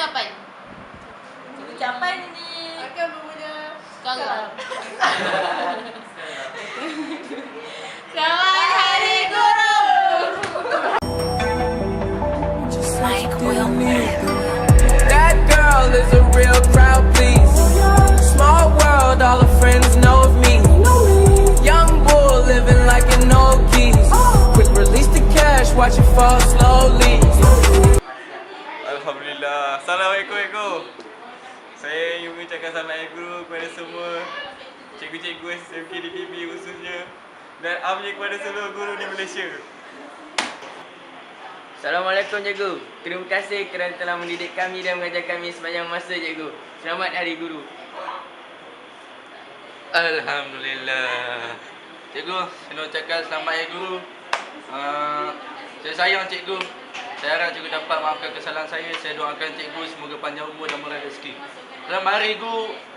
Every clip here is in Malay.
ucapan. Ucapan. Ini. Akan bermula Sekarang. Selamat Hari Guru. That girl is a real crowd, please. Small world, all her friends know of me. Young bull living like an old geese. Quick release the cash, watch it fall slowly. Alhamdulillah. Assalamualaikum Saya ingin mengucapkan selamat Hari Guru kepada semua cikgu-cikgu SMK di PB khususnya dan amnya kepada seluruh guru di Malaysia. Assalamualaikum cikgu. Terima kasih kerana telah mendidik kami dan mengajar kami sepanjang masa cikgu. Selamat Hari Guru. Alhamdulillah. Cikgu, saya nak ucapkan selamat Hari Guru. Uh, saya sayang cikgu. Saya harap cikgu dapat maafkan kesalahan saya. Saya doakan cikgu semoga panjang umur dan murah rezeki. Selamat Hari Guru.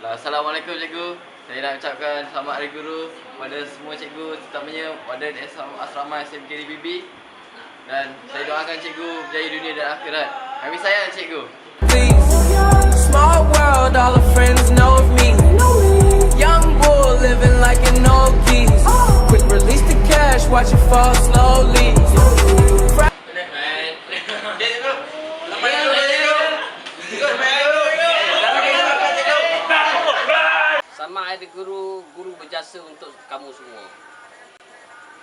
Assalamualaikum cikgu. Saya nak ucapkan selamat Hari Guru kepada semua cikgu terutamanya pada asrama SMK DBB dan saya doakan cikgu berjaya dunia dan akhirat. Kami sayang cikgu. Please. Small world, all her friends know of me. Guru, guru berjasa untuk kamu semua.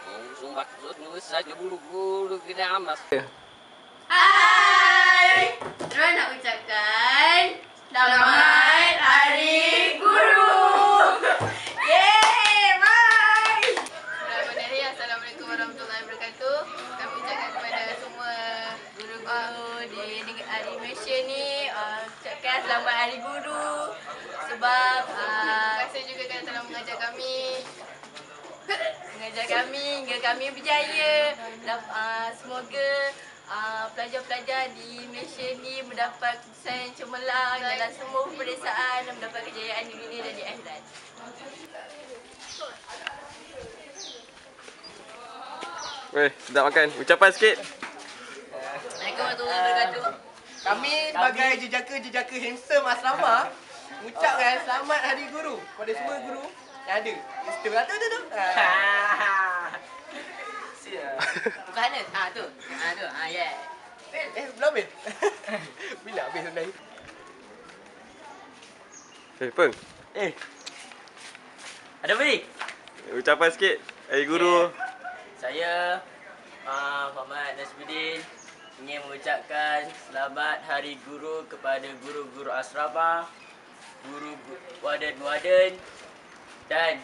Oh, sumpah, semua saja guru-guru kena amas. Hai. Saya nak ucapkan Selamat Hari Guru. Yeay, bye. Assalamualaikum warahmatullahi wabarakatuh. Kami ucapkan kepada semua guru-guru di negara Malaysia ni uh, ucapkan selamat Hari Guru sebab uh, terima kasih juga kerana telah mengajar kami mengajar kami hingga kami berjaya. Dan, uh, semoga uh, pelajar-pelajar di Malaysia ni mendapat yang cemerlang dalam semua peperiksaan dan mendapat kejayaan di dunia dan di akhirat. Weh, sedap makan. Ucapan sikit. Assalamualaikum warahmatullahi wabarakatuh. Kami sebagai jejaka-jejaka handsome asrama Ucapkan selamat Hari Guru Pada semua guru yang ada Situ lah tu tu tu Ah. Bukan mana? Ah tu. Ah tu. Ah yeah. Eh, eh belum habis Bila habis sebenarnya Eh, Peng. Eh. Ada apa ni? Ucapan sikit. Hari Guru. Saya uh, Muhammad Nasruddin ingin mengucapkan selamat Hari Guru kepada guru-guru asrama, guru waden-waden dan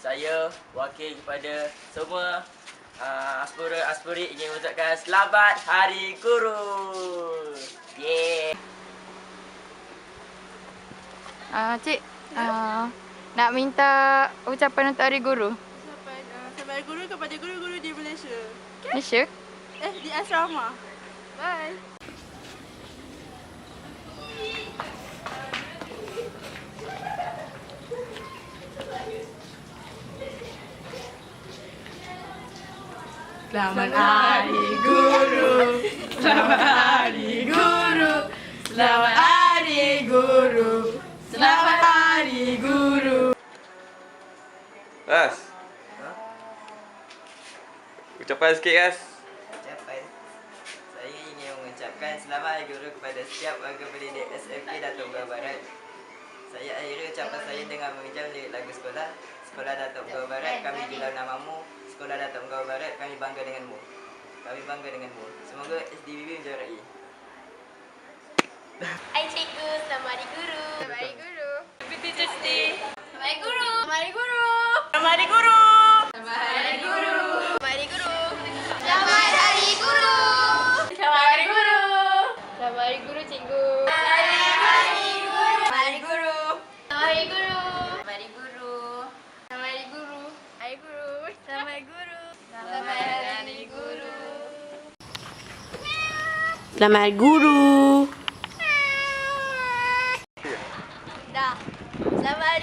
saya wakil kepada semua uh, aspira-aspiri ingin mengucapkan selamat Hari Guru. Yeah. Ah, cik, ah, nak minta ucapan untuk Hari Guru. Sampai uh, sampai guru kepada guru-guru di Malaysia. Malaysia? Eh di asrama. Bye. Selamat Hari Guru Selamat Hari Guru Selamat Hari Guru Selamat Hari Guru Ras. Ucapan sikit, Ras. Ucapan Saya ingin mengucapkan selamat Hari Guru kepada setiap warga pendidik SMK Datuk Gawang Barat. Saya akhiri ucapan saya dengan meminjam lirik lagu sekolah. Sekolah Datuk Gawang Barat, kami jual namamu. Sekolah Datuk Gawang Barat, kami bangga denganmu. Kami bangga denganmu. Semoga SDBB menjuarai. Selamat Guru. Dah. Selamat